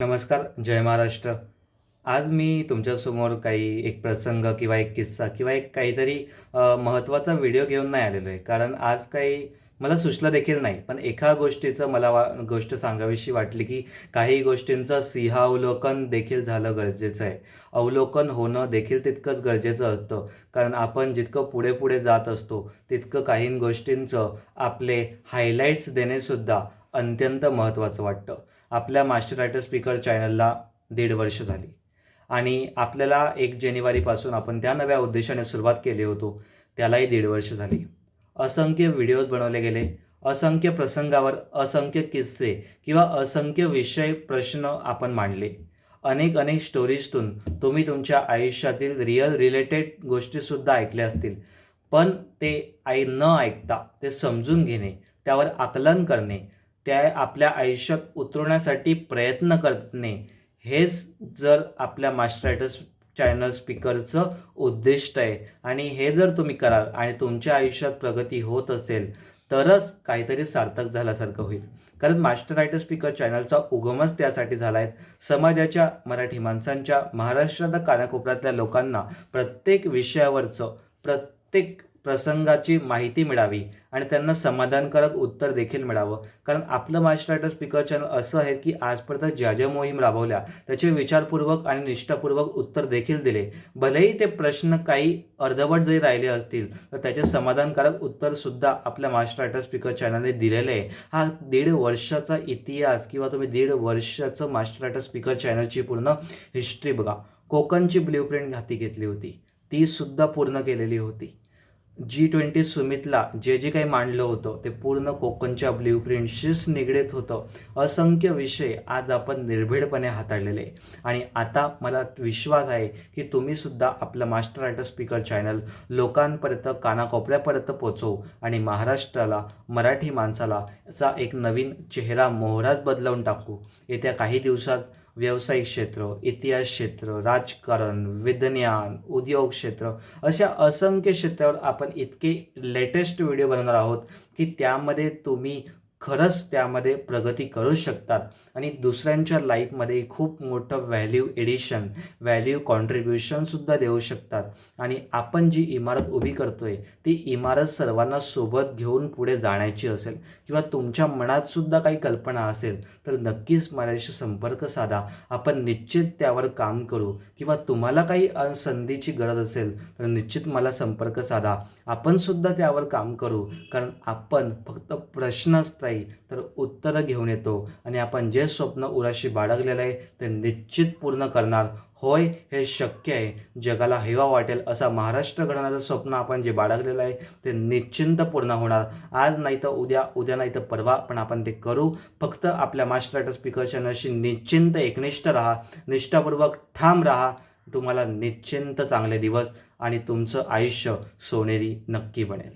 नमस्कार जय महाराष्ट्र. आज मी तुमच्यासमोर काही एक प्रसंग किंवा एक किस्सा किंवा एक काहीतरी महत्त्वाचा व्हिडिओ घेऊन नाही आलेलो आहे. कारण आज काही मला सुचलं देखील नाही. पण एका गोष्टीचं मला वा गोष्ट सांगावीशी वाटली की काही गोष्टींचं सिंहावलोकन देखील झालं गरजेचं आहे. अवलोकन होणं देखील तितकंच गरजेचं असतं. कारण आपण जितकं पुढे पुढे जात असतो तितकं काही गोष्टींचं आपले हायलाईट्स देणेसुद्धा अत्यंत महत्त्वाचं वाटतं. आपल्या मास्टर रायटर स्पीकर चॅनलला दीड वर्ष झाली. आणि आपल्याला एक जानेवारीपासून आपण त्या नव्या उद्देशाने सुरुवात केली होतो त्यालाही दीड वर्ष झाली. असंख्य व्हिडिओज बनवले गेले. असंख्य प्रसंगावर असंख्य किस्से किंवा असंख्य विषय प्रश्न आपण मांडले. अनेक अनेक स्टोरीजतून तुम्ही तुमच्या आयुष्यातील रिअल रिलेटेड गोष्टीसुद्धा ऐकल्या असतील. पण ते आई न ऐकता ते समजून घेणे त्यावर आकलन करणे त्या आपल्या आयुष्यात उतरवण्यासाठी प्रयत्न करणे हेच जर आपल्या मास्टर रायटर्स चॅनल स्पीकरचं उद्दिष्ट आहे. आणि हे जर तुम्ही कराल आणि तुमच्या आयुष्यात प्रगती होत असेल तरच काहीतरी सार्थक झाल्यासारखं होईल. कारण मास्टर रायटर स्पीकर चॅनलचा उगमच त्यासाठी झाला आहे समाजाच्या मराठी माणसांच्या महाराष्ट्राच्या कानाकोपऱ्यातल्या लोकांना प्रत्येक विषयावरचं प्रत्येक प्रसंगाची माहिती मिळावी आणि त्यांना समाधानकारक उत्तर देखील मिळावं. कारण आपलं मास्टर रायटर स्पीकर चॅनल असं आहे की आजपर्यंत ज्या ज्या मोहीम राबवल्या त्याचे विचारपूर्वक आणि निष्ठापूर्वक उत्तर देखील दिले. भलेही ते प्रश्न काही अर्धवट जरी राहिले असतील तर त्याचे समाधानकारक उत्तर सुद्धा आपल्या मास्टर रायटर स्पीकर चॅनलने दिलेले आहे. हा दीड वर्षाचा इतिहास किंवा तुम्ही दीड वर्षाचं मास्टर रायटर स्पीकर चॅनलची पूर्ण हिस्ट्री बघा. कोकणची ब्ल्यूप्रिंट हाती घेतली होती. ती सुद्धा पूर्ण केलेली होती. जी ट्वेंटी सुमितला जे जे काही मांडलं होतं ते पूर्ण कोकणच्या ब्ल्यूप्रिंटशीच निगडीत होतं. असंख्य विषय आज आपण निर्भीडपणे हाताळलेले. आणि आता मला विश्वास आहे की तुम्ही सुद्धा आपलं मास्टर रायटर स्पीकर चॅनल लोकांपर्यंत कानाकोपऱ्यापर्यंत पोचवू आणि महाराष्ट्राला मराठी माणसाला चा एक नवीन चेहरा मोहराच बदलवून टाकू. येत्या काही दिवसात व्यावसायिक क्षेत्र इतिहास क्षेत्र राजकारण विज्ञान उद्योग क्षेत्र अशा असंख्य क्षेत्रावर आपण इतके लेटेस्ट व्हिडिओ बनवणार आहोत की त्यामध्ये तुम्ही खरंच त्यामध्ये प्रगती करू शकतात. आणि दुसऱ्यांच्या लाईफमध्ये खूप मोठं व्हॅल्यू एडिशन व्हॅल्यू कॉन्ट्रीब्युशनसुद्धा देऊ शकतात. आणि आपण जी इमारत उभी करतोय ती इमारत सर्वांना सोबत घेऊन पुढे जाण्याची असेल किंवा तुमच्या मनातसुद्धा काही कल्पना असेल तर नक्कीच माझ्याशी संपर्क साधा. आपण निश्चित त्यावर काम करू किंवा तुम्हाला काही संधीची गरज असेल तर निश्चित मला संपर्क साधा. आपणसुद्धा त्यावर काम करू कारण आपण फक्त प्रश्नच नाही तर उत्तरं घेऊन येतो. आणि आपण जे स्वप्न उराशी बाळगलेलं आहे ते निश्चित पूर्ण करणार. होय हे शक्य आहे. जगाला हेवा वाटेल असा महाराष्ट्र घडवण्याचं स्वप्न आपण जे बाळगलेलं आहे ते निश्चिंत पूर्ण होणार. आज नाही तर उद्या उद्या नाही तर परवा पण आपण ते करू. फक्त आपल्या मास्टर रायटर स्पीकर चॅनलशी निश्चिंत एकनिष्ठ राहा. निष्ठापूर्वक ठाम राहा. तुम्हाला निश्चिंत चांगले दिवस आणि तुमचं आयुष्य सोनेरी नक्की बनेल.